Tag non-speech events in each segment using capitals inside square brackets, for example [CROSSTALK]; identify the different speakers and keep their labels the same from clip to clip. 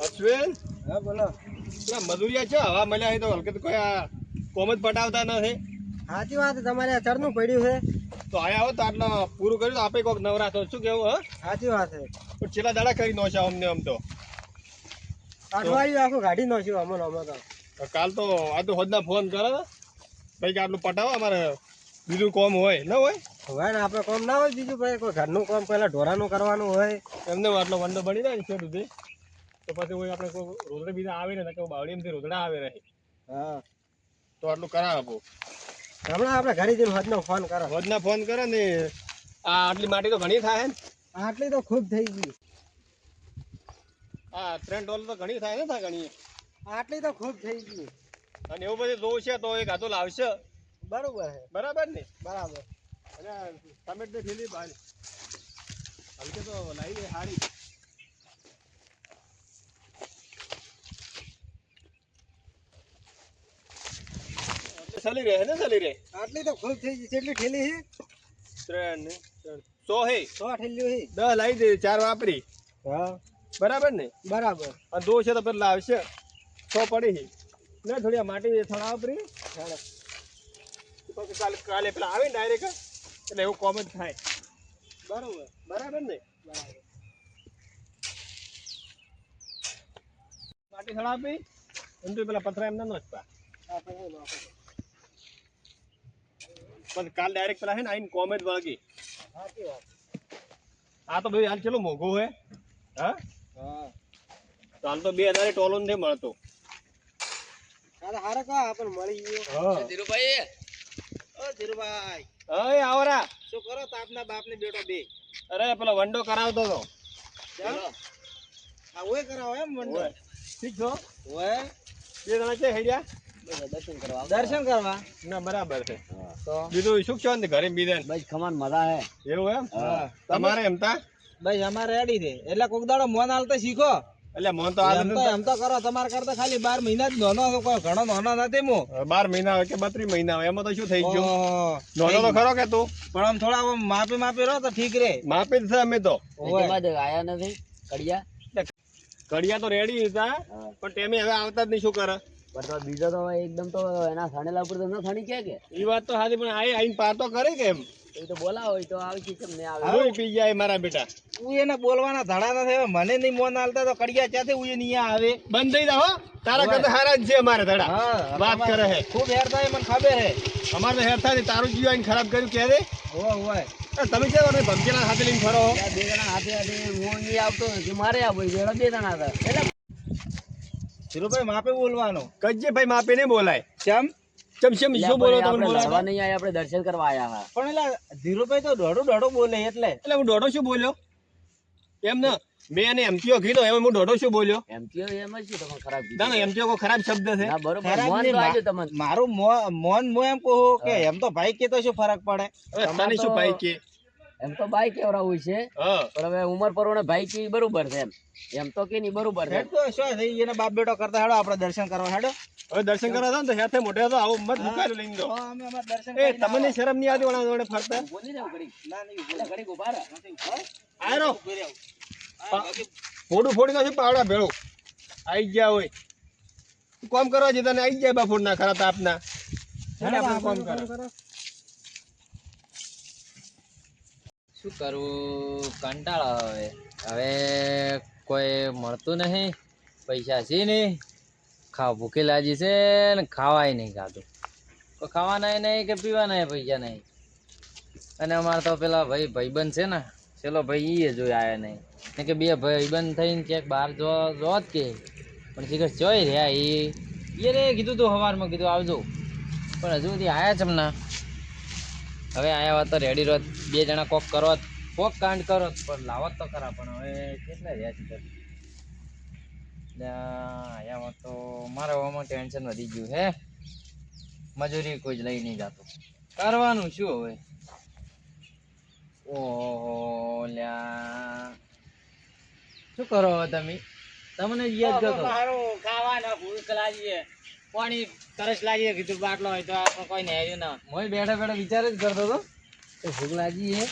Speaker 1: અશ્વિન?
Speaker 2: હા બોલો.
Speaker 1: પેલા મજૂરિયા છે હવા મળ્યા તો હલકે તો કોઈ આ કોમ જ પટાવતા નથી
Speaker 2: સાચી વાત તમારે આ ચરનું પડ્યું છે.
Speaker 1: તો આયા હો તો આટલો પૂરું કર્યું તો આપે કોઈક નવરા તો શું કેવું હા?
Speaker 2: સાચી વાત છે.
Speaker 1: પણ છેલ્લા દાડા કરી નો છે અમને આમ તો.
Speaker 2: અઠવાડિયું આખું કાઢી નાખ્યું અમને અમે તો.
Speaker 1: કાલ તો આ તો હોદના ફોન કરે ભાઈ કે આટલું પટાવો અમારે બીજું કોમ હોય ન હોય?
Speaker 2: હવે ને આપણે કોમ ના હોય બીજું ભાઈ કોઈ ઘરનું કોમ પહેલાં ઢોરાનું કરવાનું હોય.
Speaker 1: એમને આટલો વંડો બની જાય ને છે સુધી તો પછી કોઈ આપણે કોઈ રોદડા બીજા આવે ને કે બાવળી એમથી રોદડા આવે રહે
Speaker 2: હા.
Speaker 1: તો આટલું કરા આપો.
Speaker 2: હમણાં આપણે ઘરે જઈને હદનો ફોન કરો.
Speaker 1: હોદના ફોન કરો ને આ આટલી માટી તો ઘણી થાય ને?
Speaker 2: આટલી તો ખૂબ થઈ ગઈ.
Speaker 1: હા ત્રણ ડોલર તો ઘણી થાય ને થાય ઘણી.
Speaker 2: આટલી તો ખૂબ થઈ ગઈ.
Speaker 1: અને એવું બધું જોવું છે તો એક હાથો લાવશે.
Speaker 2: બરોબર છે.
Speaker 1: બરાબર ને?
Speaker 2: બરાબર.
Speaker 1: અને ટમેટ ને થેલી બાર. હલકે તો લાવી દે ચાલી રહે ને ચાલી રહે?
Speaker 2: આટલી તો ખૂબ થઈ ગઈ કેટલી ઠેલી હે?
Speaker 1: ત્રણ ને ત્રણ સો હે.
Speaker 2: સો ઠેલીઓ હે?
Speaker 1: દસ લાવી દે ચાર વાપરી.
Speaker 2: હા.
Speaker 1: બરાબર ને?
Speaker 2: બરાબર.
Speaker 1: અને દો છે તો પેલા લાવશે સો પડી હે. ને થોડી માટી થોડા વાપરી. કાલે કાલે પેલા આવે ને ડાયરેક્ટ એટલે એવું કોમ જ થાય.
Speaker 2: બરાબર.
Speaker 1: બરાબર ને?
Speaker 2: બરાબર.
Speaker 1: માટી થોડા આપી એમ તો પેલા પથરા એમને નોચતા.
Speaker 2: આપણે શું નાખો?
Speaker 1: પણ કાલ ડાયરેક્ટ પેલા છે ને આઈને કોમ જ વળગી આ તો ભાઈ હાલ ચલો મોઘો હે. હા?
Speaker 2: હા.
Speaker 1: તો હાલ તો બે હજાર ટોલો નથી મળતો.
Speaker 2: હારે કા? આપણને મળી ગયો. ધીરુભાઈ. ઓ ધીરુભાઈ.
Speaker 1: અય આવરા.
Speaker 2: શું કરો? તાપના બાપને બેટો બે.
Speaker 1: અરે પેલો વંડો કરાવતો હતો.
Speaker 2: આ ઓય કરાવો એમ
Speaker 1: ઠીક છો?
Speaker 2: ઓય.
Speaker 1: બે જણા છે હેડ્યા?
Speaker 2: દર્શન કરવા દર્શન કરવા?
Speaker 1: ના બરાબર છે.
Speaker 2: તો
Speaker 1: બીજું શું છો ને ઘરે બીજે?
Speaker 2: બસ ખમાન મજા હે.
Speaker 1: એવું એમ? તમારે એમ તા?
Speaker 2: બસ અમારે રેડી છે. એટલે કોક દાડો મોન હાલતા શીખો.
Speaker 1: એટલે મોન તો
Speaker 2: એમ તો એમ તો કરો તમારે કરતા ખાલી બાર મહિના જ નાનો છો કોઈ ઘણો નાનો નથી
Speaker 1: આ બાર મહિના હોય કે બત્રીસ મહિના હોય એમાં તો શું થઈ ગયું. નોનો તો ખરો કે તું?
Speaker 2: પણ આમ થોડા માપી માપી રહો તો ઠીક રે
Speaker 1: માપી જ છે અમે તો.
Speaker 2: ઓય.
Speaker 3: આયા નથી. કડિયા?
Speaker 1: કડિયા તો રેડી હતા પણ ટેમે હવે આવતા જ નહીં શું કરે?
Speaker 3: પણ તો બીજો તો એકદમ તો એના સણેલા ઉપર તો ન સણી કે કે?
Speaker 1: એ વાત તો સાચી પણ આઈ આઈને પાર તો કરે કેમ
Speaker 3: એ તો બોલાવો હોય તો આવી છે કેમ ને આવે?
Speaker 1: લોહી પી જાય મારા બેટા.
Speaker 2: તું એને બોલવાના ધડા નથી હવે મને નહીં મોન હાલતા તો કડિયા નહીં આવે?
Speaker 1: બંધ થઈ જાવ તારા કરતા હારા જ છે અમારે ધડા.
Speaker 2: હા
Speaker 1: વાત કરે હે.
Speaker 2: ખૂબ હેર થાય મને ખબર હે.
Speaker 1: અમારે તો હેર થાય તારું જીવ આઈને ખરાબ કર્યું કે રે
Speaker 2: ઓય
Speaker 1: તમે ને ભમકેલા હાથે લઈને ફરો હો.
Speaker 3: બે જણા હાથે હાથે હું અહીં આવતો નથી મારે આવો બે જણા હતા. એટલે
Speaker 2: ધીરુભાઈ માપે બોલવાનો.
Speaker 1: કજે ભાઈ માપે નહીં બોલાય.
Speaker 2: કેમ
Speaker 1: ચમ ચમ શું બોલો તમે બોલાય
Speaker 3: નહીં આયા આપણે દર્શન કરવા આયા હા.
Speaker 2: પણ એટલે ધીરુભાઈ તો દોડું દોડું બોલે એટલે.
Speaker 1: એટલે હું દોઢો શું બોલ્યો? એમ ને મેં એને એમટીઓ કીધો એમ હું દોઢો શું બોલ્યો?
Speaker 3: એમ કયો એમ જ છે તમે ખરાબ
Speaker 1: ના
Speaker 3: કીધું.
Speaker 1: ના એમટીઓ કો ખરાબ શબ્દ છે.
Speaker 3: ના બરોબર મોન લાગ્યો તમને.
Speaker 2: મારું મો- મોન મો એમ કહું કે એમ તો ભાઈ કે તો શું ફરક પડે?
Speaker 1: તને શું ભાઈ કે?
Speaker 3: એમ તો ભાઈ કેવડાવું છે. પણ હવે ઉંમર પ્રમાણે ભાઈ કે બરોબર છે એમ. એમ તો કે નહીં બરોબર છે.
Speaker 2: તો શું થઈ એને બાપ બેટો કરતા હેડો આપણે દર્શન કરવા હેડો.
Speaker 1: હવે દર્શન કરવા જાવ ને તો હેઠે મોઢે તો આવું મત મુકાયેલું લઈને દો
Speaker 2: અમે અમારે દર્શન
Speaker 1: એ તમને શરમ નહીં આવતી વણા વણે ફરતા?
Speaker 3: બોલી જાવ ઘડી
Speaker 2: ના નહીં
Speaker 3: એટલે ઘડી ઊભા રહો.
Speaker 1: આયરો. ફોડું ફોડી નાખ્યું પાવડા ભેળું. આઈ ગયા હોય. કોમ કરવા જતા ને આઈ જાય બાફોડ ના ખરા તાપના. હેડે આપણે કોમ કરે
Speaker 4: શું કરવું કંટાળો આવે. હવે કોઈ મળતું નહીં. પૈસા છે નહીં. ખાવ ભૂખી લાગી છે ને ખાવાય નહીં ખાધું. કોઈ ખાવાના નહીં કે પીવાના પૈસા નહીં. અને અમારે તો પેલા ભાઈ ભાઈબંધ છે ને ચલો ભાઈ એ જોઈ આવ્યા નહીં. ને કે બે ભાઈબંધ થઈને ક્યાંક બહાર જો જો જ કે. પણ શીખર જોઈ રહ્યા એ રે કીધું તું સવારમાં કીધું આવજો. પણ હજુ સુધી આવ્યા છે હમણાં. હવે આયા વાત તો રેડી રહો બે જણા કોક કરો કોક કાંડ કરો પણ લાવત તો ખરા પણ હવે કેટલા રહ્યા છે આયા વાત તો મારા હવામાં ટેન્શન વધી ગયું હે મજૂરી કોઈ જ લઈ નહીં જતું. કરવાનું શું હવે? ઓહો લ્યા શું કરો હવે તમે? તમને યાદ કરતો.
Speaker 2: ખાવાના ભૂખ લાગી છે. પાણી તરસ લાગી. કીધું બાટલો હોય તો આપણે કોઈ ને હેર્યું ના
Speaker 4: મોય બેઠા બેઠા વિચાર જ કરતો હતો કે ભૂખ લાગી હે.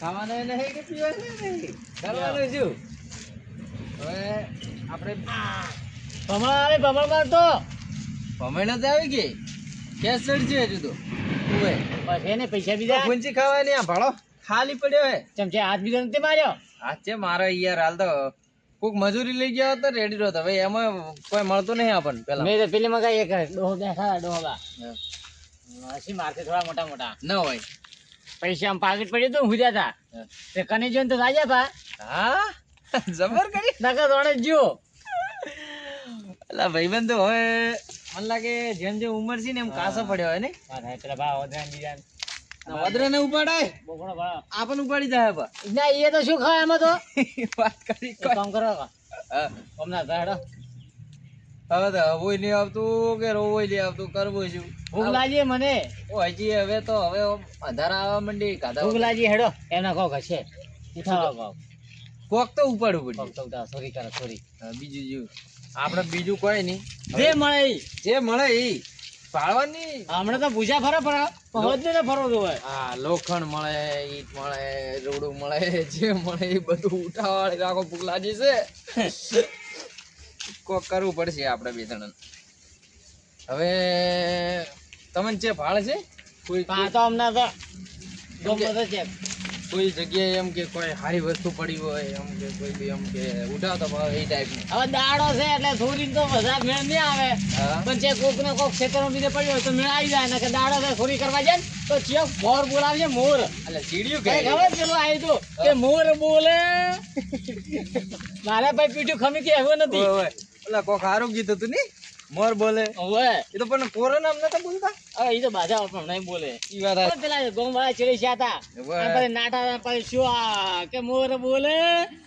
Speaker 4: ખાવાના નહીં કે પીવાનો નહીં? કરવાનું શું? હવે આપણે
Speaker 2: ભમણ આવે ભમણ મારતો.
Speaker 4: ભમણ જ આવી ગઈ કેસ ચડશે હજુ તો. ઉવે.
Speaker 2: બસ એને પૈસા બીજા.
Speaker 4: ગુંજી ખાવાની નહીં આ ભાડો ખાલી પડ્યો હે.
Speaker 2: ચમચે હાથ બીજો નથી માર્યો?
Speaker 4: હાથ છે મારો યાર હાલ તો કોક મજૂરી લઈ ગયો તો રેડી રહ્યો તો હવે એમાં કોઈ મળતું નહીં આપણને પેલા
Speaker 2: મેં તો પેલી મગાઈ એક ડોહો દેખા ડોહા હસી મારતે થોડા મોટા મોટા.
Speaker 4: ન હોય.
Speaker 2: પૈસા આમ પાકીટ પડ્યું હતું હુજ્યા હતા તે કને જોઈને તો રાજા પા
Speaker 4: હા? જબર કરી?
Speaker 2: નકર દોડે જ
Speaker 4: અલા ભાઈબંધ હોય હવે મને લાગે જેમ જેમ ઉંમર છે ને એમ કાસો પડ્યો હોય ને
Speaker 2: પેલા ભાવ ધ્યાન
Speaker 4: વદરે ને ઉપાડાય. આપણ ઉપાડી જાય બા
Speaker 2: ના એ તો શું ખાય એમાં તો? [LAUGHS]
Speaker 4: વાત કરી
Speaker 2: કામ કરો હમણાં ધાડો.
Speaker 4: હવે તો હવોય નહીં આવતું કે રોવોય નહીં આવતું કરવું શું?
Speaker 2: ભૂખ લાગી મને.
Speaker 4: ઓ હજી હવે તો હવે અધાર આવવા માંડી કાધા
Speaker 2: ભૂખ લાગી હેડો. એના કોક હશે ઉઠાવો કોક
Speaker 4: કોક તો ઉપાડવું
Speaker 2: કોક તો ઉઠાવો. સોરી કરો સોરી
Speaker 4: બીજું જેવું આપણે બીજું કોઈ નહીં.
Speaker 2: જે મળે
Speaker 4: જે મળે એ પાડવાની
Speaker 2: હમણાં તો પૂજા ફરે ફરે પહોંચ ને ફરો તો
Speaker 4: હા લોખંડ મળે ઈટ મળે રોડું મળે જે મળે એ બધું ઉઠાવાળી રાખો પુગલા છે. કોક કરવું પડશે આપણે બે ત્રણ હવે તમને જે ભાળ છે? કોઈ
Speaker 2: તો હમણાં તો
Speaker 4: કોઈ જગ્યાએ એમ કે કોઈ સારી વસ્તુ પડી હોય એમ કે કોઈ બી એમ કે ઉઠાવતો ભાવ એ ટાઈપનું
Speaker 2: હવે દાડો છે એટલે થોડી તો બધા મેળ નહીં આવે. પણ જે કોક ને કોક ખેતર બીજે પડ્યો હોય તો મેળ આવી જાય ને કે દાડો છે થોડી કરવા જાય તો ચેક મોર બોલાવજે મોર.
Speaker 4: એટલે સીડીયું કે?
Speaker 2: ખબર પેલું આવ્યું તું કે મોર બોલે? મારા ભાઈ પીઠું ખમી કે એવું નથી.
Speaker 4: ઓલા કોક સારું કીધું હતું ને? મોર બોલે.
Speaker 2: ઓવે
Speaker 4: એ તો પણ કોરોના અમને તો બોલતા?
Speaker 2: હવે એ તો બાજા પણ નહીં બોલે.
Speaker 4: ઈ વાત આ-
Speaker 2: પેલા ગોમ વાળા ચડી હતા પછી નાટા પછી શું આ કે મોર બોલે?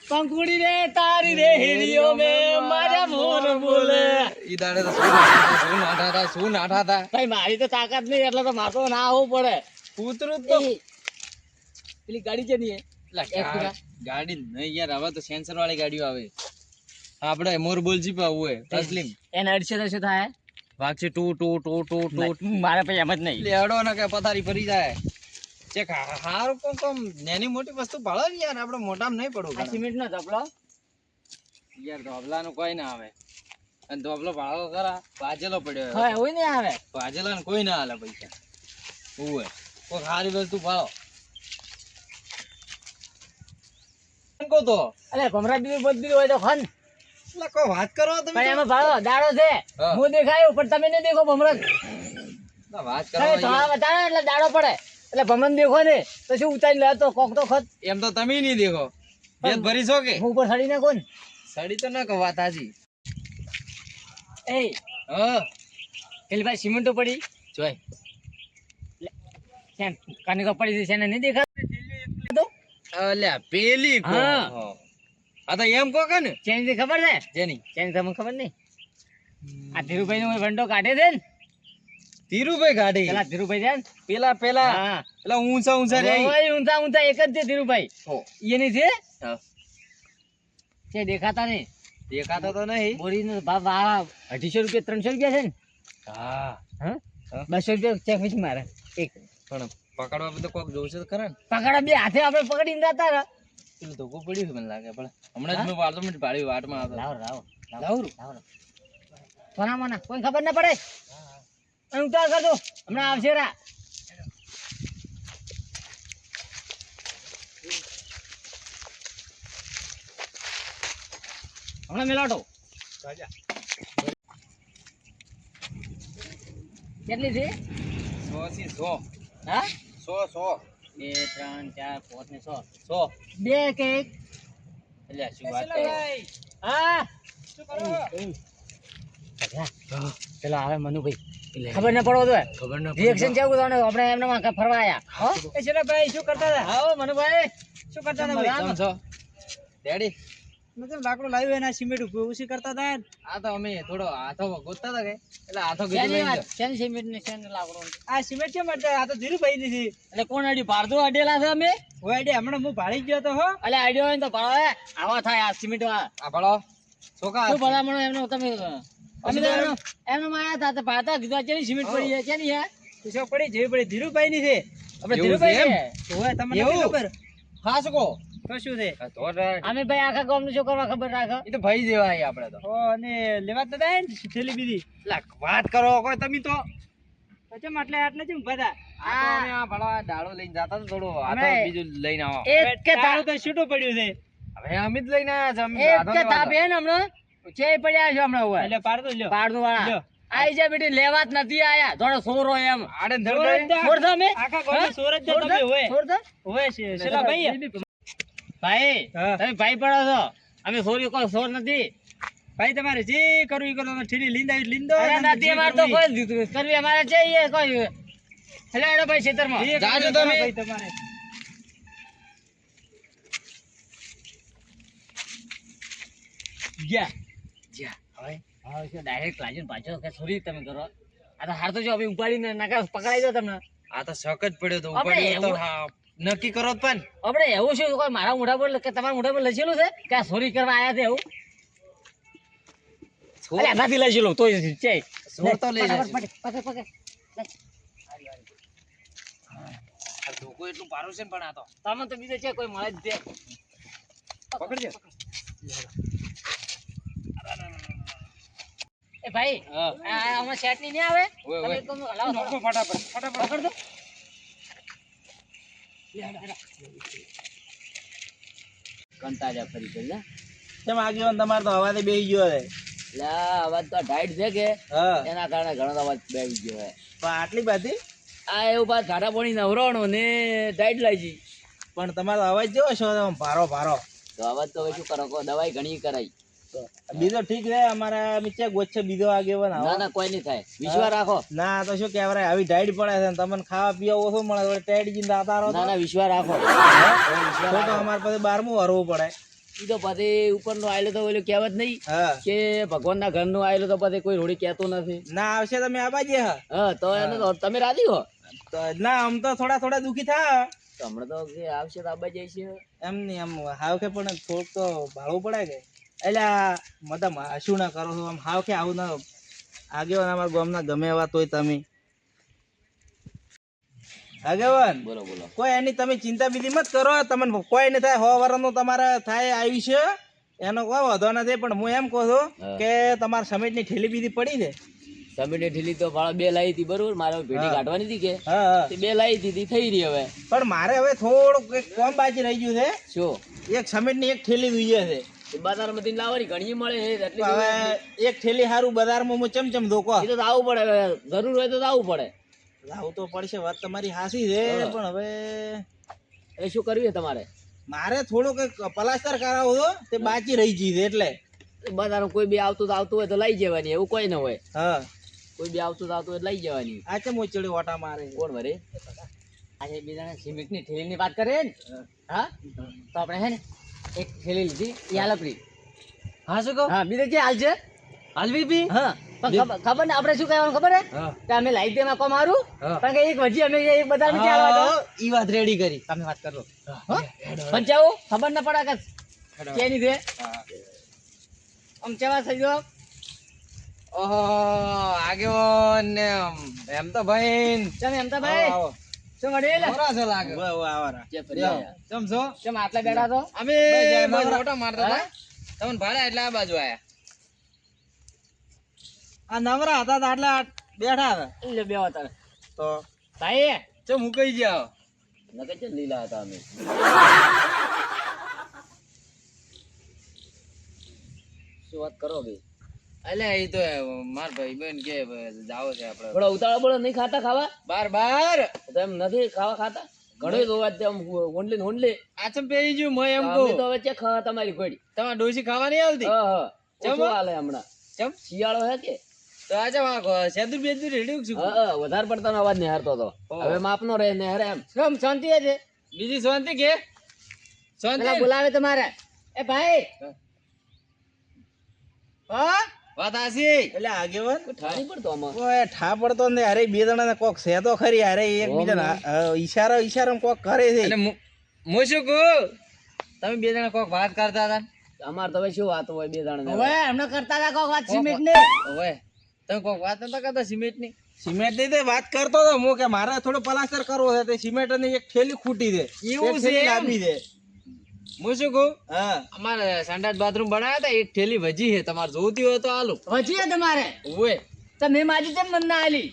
Speaker 2: પંખુડી રે તારી રે હેડીઓ મે મારા મોર બોલે.
Speaker 4: ઈ દાડે તો શું નાઠા હતા, શું નાટા હતા?
Speaker 2: ભાઈ મારી તો તાકાત નહીં એટલે તો મારતો ના આવવું પડે.
Speaker 4: કૂતરું તો.
Speaker 2: પેલી ગાડી છે નહીં
Speaker 4: એટલે ગાડી નહીં યાર હવે તો સેન્સર વાળી ગાડીઓ આવે. આપણે મોરબોલ જીપાવું પા હોય
Speaker 2: એને અડશે તો શું થાય
Speaker 4: વાગશે ટુ ટુ ટુ ટુ ટુ
Speaker 2: મારે પછી એમ જ નહીં.
Speaker 4: હેડો ને કે પથારી ફરી જાય. ચેક હાર કોમ કોમ નેની મોટી વસ્તુ ભાળો ને યાર આપણે મોટામાં નહીં પડવું
Speaker 2: આ સિમેન્ટ નો ધપલો
Speaker 4: યાર ધોબલાનું કોઈ ના આવે. અને ધોબલો ભાળો કરા ભાજેલો પડ્યો
Speaker 2: હા એવું નહીં આવે?
Speaker 4: ભાજેલા કોઈ ના હાલે પૈસા. હોય કોઈ સારી વસ્તુ ભાળો કહું તો.
Speaker 2: અરે ભમરા બીજું બધું હોય તો ખન.
Speaker 4: કોઈ વાત કરો તમે
Speaker 2: પણ. એમાં ભાડો દાડો છે.
Speaker 4: હું.
Speaker 2: દેખાયો પણ તમે નહીં દેખો ભમરા
Speaker 4: ના, વાત કરો
Speaker 2: થોડા વધારે એટલે દાડો પડે. એટલે ભમરણ દેખો ને તો શું ઉતારી લે તો કોક તો ખત.
Speaker 4: એમ તો તમે નહીં દેખો. પેટ ભરી છો કે?
Speaker 2: હું ઉપર સડી નાખો ને.
Speaker 4: સડી તો ના કહો વાત
Speaker 2: એ
Speaker 4: હ.
Speaker 2: પેલી ભાઈ સિમેન્ટો પડી.
Speaker 4: જોય.
Speaker 2: કેમ? કાને કો પડી છે ને નહીં દેખાતું?
Speaker 4: અલ્યા પેલી કો
Speaker 2: હા.
Speaker 4: આ તો એમ કો કે ને.
Speaker 2: ચેન્જની ખબર છે?
Speaker 4: જેની.
Speaker 2: ચેન તમને ખબર નહીં? આ ધીરુભાઈ નો વંડો કાઢે છે ને?
Speaker 4: ધીરુભાઈ કાઢે.
Speaker 2: પેલા ધીરુભાઈ છે ને?
Speaker 4: પેલા પેલા.
Speaker 2: હા.
Speaker 4: પેલા ઊંચા ઊંચા રે
Speaker 2: ઓય, ઊંચા ઊંચા એક જ છે ધીરુભાઈ.
Speaker 4: હો.
Speaker 2: એની છે?
Speaker 4: હા.
Speaker 2: તે દેખાતા નહીં.
Speaker 4: દેખાતા તો નહીં.
Speaker 2: બોરી નો ભાવ અઢીસો રૂપિયા ત્રણસો રૂપિયા છે ને?
Speaker 4: હા.
Speaker 2: હા. બસો રૂપિયા ચેક મારે. એક.
Speaker 4: પણ પકડવા બધું કોક જોશે તો ખરા ને.
Speaker 2: પકડા બે હાથે આપણે પકડીને જતા રહો.
Speaker 4: પેલું ધોકો પડ્યું મને લાગે પણ હમણાં જ મેં વાળતો મિનિટ પાડ્યું વાટમાં આવતો
Speaker 2: લાવો લાવો
Speaker 4: લાવરું?
Speaker 2: લાવો? સોના મોના કોઈ ખબર ના પડે? અને ઉતાર કરજો. હમણાં આવશે રા. હમણાં મેલાટો.
Speaker 1: રાજા.
Speaker 2: કેટલી છે?
Speaker 4: સો થી સો.
Speaker 2: હા?
Speaker 4: સો સો.
Speaker 2: બે ત્રણ ચાર પાંચ ને સો
Speaker 4: સો
Speaker 2: બે કે
Speaker 4: એટલે શું વાત કરો?
Speaker 2: હા. શું કરો પેલા આવે મનુભાઈ. ખબર ના પડવો તો
Speaker 4: ખબર ના
Speaker 2: રિએક્શન કેવું તમને? આપણે એમને માં ફરવા આયા. હો એ ચલા ભાઈ શું કરતા હતા? હા મનુભાઈ. શું કરતા હતા
Speaker 4: છો? ડેડી
Speaker 2: મતલબ લાકડું લાવ્યું એના સિમેન્ટ ઊભી કરતા હતા
Speaker 4: આ તો અમે થોડો હાથો ગોતતા હતા કે એટલે હાથો લઈ.
Speaker 2: સિમેન્ટ ને શેની લાકડું?
Speaker 5: આ સિમેન્ટ કેમ અડે આ તો ધીરુભાઈ ની છે.
Speaker 2: એટલે કોણ આડી પાડતો અડેલા છે અમે?
Speaker 5: હોય આડી હમણાં હું ભાળી ગયો તો હો.
Speaker 2: એટલે આડ્યો હોય ને તો પાડો આવા થાય આ સિમેન્ટ
Speaker 4: આ ભાળો છોકરા.
Speaker 2: શું ભલામણો એમનો? તમે અમે તો એમનો એમનો માં આયા હતા તો પાડતા કીધું ચેની સિમેન્ટ પડી છે? ચેની હે
Speaker 5: પૂછો પડી. જેવી પડી ધીરુભાઈ ની છે
Speaker 2: આપણે ધીરુભાઈ
Speaker 5: હોય તમને ખબર?
Speaker 4: હા શું કહો?
Speaker 5: તો શું છે?
Speaker 4: આ તો રે.
Speaker 2: અમે ભાઈ આખા ગામનું શું કરવા ખબર રાખો
Speaker 4: એ તો ભાઈ જેવા આયા આપણે તો.
Speaker 5: ઓ અને લેવા તો જાય ને થેલી બીજી?
Speaker 4: લા, વાત કરો કોઈ તમે તો.
Speaker 5: તો ચમ આટલે આટલે ચમ બધા
Speaker 4: આ અમે આ ભલા ડાળો લઈને જાતા તો થોડું આ તો બીજું લઈને આવો.
Speaker 2: એક કે
Speaker 5: તારું તો છૂટું પડ્યું છે.
Speaker 4: હવે અમે જ લઈને આયા છે અમે
Speaker 2: એક કે તાપે હમણાં? ચે પડ્યા છે હમણાં હવે
Speaker 5: એટલે પાડ લ્યો.
Speaker 2: પાડનું વાળા આઈ જા બેટી લેવા નથી આયા. થોડો સોરો એમ.
Speaker 4: આડે
Speaker 5: સોર
Speaker 4: ધડ
Speaker 2: છોડ દો અમે
Speaker 5: આખા ગામમાં સોર જ તમે હોય.
Speaker 2: છોડ દો.
Speaker 5: હોય છે. શેલા ભાઈ
Speaker 2: ભાઈ તમે ભાઈ પડો છો. અમે સોરી કોઈ સોર નથી.
Speaker 5: ભાઈ તમારે જે કરવું એ કરો તમે ઠીલી લીંદાવી લીંદો.
Speaker 2: નથી અમારે તો કોઈ દીધું કરવી અમારે છે એ કોઈ. એટલે એનો ભાઈ ખેતરમાં.
Speaker 4: જાજો તમે.
Speaker 5: ભાઈ તમારે.
Speaker 2: ગયા. હવે હવે શું ડાયરેક્ટ લાજીને પાછો કે સોરી તમે કરો. આ તો હાર તો જો હવે ઉપાડીને નાકા પકડાઈ દો તમને.
Speaker 4: આ તો શક જ પડ્યો તો ઉપાડી તો હા. નક્કી કરો પણ.
Speaker 2: આપણે એવું શું? કોઈ મારા મોઢા પર કે તમારા મોઢા પર લખેલું છે? કે સોરી કરવા આયા છે એવું? અરે નથી લખેલું તો છે.
Speaker 4: સોર તો લઈ જાય
Speaker 2: પકડ, પકડ,
Speaker 4: ધોકો એટલું પારું છે પણ આ તો.
Speaker 2: તમે તો બીજે છે કોઈ મળે જ છે.
Speaker 5: પકડજો.
Speaker 2: એ ભાઈ. આ આમાં સેટ નહીં આવે? તમે તો હલાવો
Speaker 5: ફટાફટ ફટાફટ.
Speaker 2: પકડ દો કંટાળ્યા ફરી કરી ને
Speaker 5: કેમ આગેવાન તમારે તો હવાથી બેહી ગયો
Speaker 2: એટલે આ અવાજ તો ટાઈટ છે કે?
Speaker 5: હા.
Speaker 2: એના કારણે ઘણો અવાજ બેહી ગયો છે.
Speaker 5: પણ આટલી બધી?
Speaker 2: આ એવું પાછ ઘાટા પાણી નવરાણું ને ટાઈટ લાગી
Speaker 5: પણ તમારો અવાજ જેવો છો? ભારો ભારો.
Speaker 2: તો અવાજ તો હવે શું કરો? દવાઈ ઘણી કરાઈ.
Speaker 5: બીજો ઠીક રે અમારા નીચે ગોચ્છે બીજો આગેવાન આવો.
Speaker 2: ના ના કોઈ નહીં થાય. વિશ્વાસ રાખો.
Speaker 5: ના તો શું કહેવાય આવી ડાઈટ પડે છે તમને ખાવા પીવા ઓછું મળે તો ટેડ જીન દાતા રહો
Speaker 2: ના ના વિશ્વાસ રાખો.
Speaker 5: તો તો અમાર પાસે બારમું હરવું પડે.
Speaker 2: ઈ તો પછી ઉપરનો આયેલો તો ઓલો કહેવત નહીં કે ભગવાનના ઘરનું આયેલું તો પછી કોઈ રોડી કહેતો નથી.
Speaker 5: ના આવશે તમે આ બાજુ હા.
Speaker 2: તો એને તમે રાજી હો?
Speaker 5: તો ના આમ તો થોડા થોડા દુખી થાય
Speaker 2: તો હમણાં તો આવશે તો આબા જાય છે.
Speaker 5: એમ નહીં એમ હાવ કે પણ થોડુંક તો ભાડું પડે કે. એટલે મતલબ શું ના કરો છો? આમ હાવ કે આવું ના આગેવાન અમારા ગામના ગમે એવા તોય તમે. આગેવાન
Speaker 2: બોલો બોલો.
Speaker 5: કોઈ એની તમે ચિંતા બીજી મત કરો તમને કોઈ નહીં થાય વર્ષનું તમારે થાય આવી છે. એનો કોઈ વધો નથી પણ હું એમ કહું છું કે તમારે સમિટની ઠેલી બીજી પડી છે.
Speaker 2: સમિટની ઠેલી તો ભાડા બે લાવી હતી બરોબર? મારે ભેટી કાઢવાની હતી કે?
Speaker 5: હા હા.
Speaker 2: બે લાવી હતી થઈ રહી હવે.
Speaker 5: પણ મારે હવે થોડુંક કોમ બાકી રહી ગયું છે.
Speaker 2: શું?
Speaker 5: એક સમિટની એક ઠેલી જોઈએ છે.
Speaker 2: બજારમાંથી લાવવાની ઘણી મળે છે એટલે
Speaker 5: હવે એક ઠેલી સારું બજારમાં હું ધોકો.
Speaker 2: એ તો આવવું પડે જરૂર હોય તો આવવું પડે.
Speaker 5: લાવું તો પડશે વાત તમારી હાસી છે પણ હવે
Speaker 2: એ શું કરવું તમારે?
Speaker 5: મારે થોડુંક એક પ્લાસ્ટર કરાવો છો તે બાકી રહી ગઈ છે એટલે.
Speaker 2: બજારમાં કોઈ બી આવતું તો આવતું હોય તો લઈ જવાની એવું કોઈ ન હોય.
Speaker 5: હા.
Speaker 2: કોઈ બી આવતું તો આવતું હોય તો લઈ જવાની.
Speaker 5: આ કેમ ઓચડી ઓટા મારે?
Speaker 2: કોણ ભરે આજે બીજાને સિમેન્ટની થેલીની વાત કરે ને? હા? તો આપણે હે ને એક થેલી લીધી એ
Speaker 4: હા શું કહો?
Speaker 2: હા બીજે કે હાલ છે.
Speaker 4: હાલવી બી
Speaker 2: હા ખબર- ને આપણે શું કહેવાનું ખબર હે? કે અમે લાઈ દેમાં કોમ
Speaker 4: મારું
Speaker 2: કારણ કે એક વજી અમે એક બધા ને ચાલવા દો.
Speaker 4: ઈ વાત રેડી કરી.
Speaker 2: તમે વાત કરો. પણ જાઓ ખબર ના પડે કે કેની દે આમ ચેવા થઈ ગયો?
Speaker 4: ઓહો આગેવાન ને એમ તો ભાઈ
Speaker 2: તમે એમ તો ભાઈ?
Speaker 4: ચમ
Speaker 2: બેઠા
Speaker 5: ભાઈ, નવરા.
Speaker 4: હતા. એટલે આ બાજુ આયા.
Speaker 5: આ નવરા હતા તો આટલા બેઠા હતા.
Speaker 2: લે બેવા તારે
Speaker 5: તો?
Speaker 2: ભાઈ
Speaker 4: ચમ મુકાઈ ગયા
Speaker 2: નકે છે લીલા હતા અમે? શું વાત કરો બી
Speaker 4: એટલે એ તો માર ભાઈ બેન કે જાવ છે આપડે.
Speaker 2: થોડા ઉતાળા બોલો નહીં ખાતા ખાવા?
Speaker 4: બાર બાર.
Speaker 2: તો એમ નથી ખાવા ખાતા? ઘણો તો વાત છે આમ હોંડલી ને ઓંડલી
Speaker 4: આ ચમ પેઈ ગયું મેં એમ કો
Speaker 2: તો હવે ચેક ખાવા તમારી ઘોડી.
Speaker 4: તમારે ડોસી ખાવા નહીં આવતી?
Speaker 2: હા હા.
Speaker 4: ચમ?
Speaker 2: હાલે હમણાં.
Speaker 4: ચમ?
Speaker 2: શિયાળો હે કે?
Speaker 4: તો આજે આ સેદુર બેદુર રેડી છું
Speaker 2: હા વધારે પડતાનો અવાજ ને હારતો તો. હવે માપનો રહે ને હરે એમ. કેમ શાંતિ છે
Speaker 4: બીજી શાંતિ કે? શાંતિ?
Speaker 2: બોલાવે તમારે. એ ભાઈ. હા?
Speaker 4: વાત
Speaker 5: એટલે આગેવાન
Speaker 2: ઠાણી પડતો આમાં?
Speaker 5: ઓય ઠા પડતો ને અરે બે જણા કોક છે તો ખરી. અરે એકબીજા ઈશારો ઈશારો કોક કરે છે.
Speaker 4: એટલે હું શું કહું? તમે બે જણા કોક વાત કરતા હતા?
Speaker 2: અમાર તો શું વાત હોય બે જણા
Speaker 5: હવે
Speaker 2: એમને કરતા હતા કોક વાત
Speaker 4: સિમેન્ટ
Speaker 2: ને?
Speaker 4: ઓવે તમે કોક વાત નતા કરતા
Speaker 5: સિમેન્ટની? સિમેન્ટની વાત કરતો હતો હું કે મારે થોડો પલાસ્ટર કરવો છે. તે સિમેન્ટની એક થેલી ખૂટી છે.
Speaker 4: એવું છે?
Speaker 5: લાંબી છે.
Speaker 4: હું શું કહું?
Speaker 5: હા.
Speaker 4: અમારે સંડાસ બાથરૂમ બનાવ્યા હતા એક થેલી ભજી છે તમારે જોતી હોય તો આલું
Speaker 2: વચ્ચે તમારે?
Speaker 4: ઓએ
Speaker 2: તો મેં માજી કેમ મન ના આલી.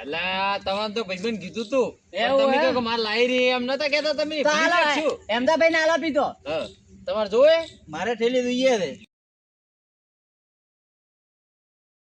Speaker 4: અલા તમાર તો ભાઈબંધ કીધું તું. તમે કહો મારે લાઈ રહી એમ નતા કહેતા તમે
Speaker 2: તો
Speaker 4: ભૂલી
Speaker 2: હાલો
Speaker 4: ગયા છો?
Speaker 2: એમદાભાઈ ને આલા પીધો.
Speaker 4: તમારે જોવે?
Speaker 5: મારે ઠેલી જોઈએ છે.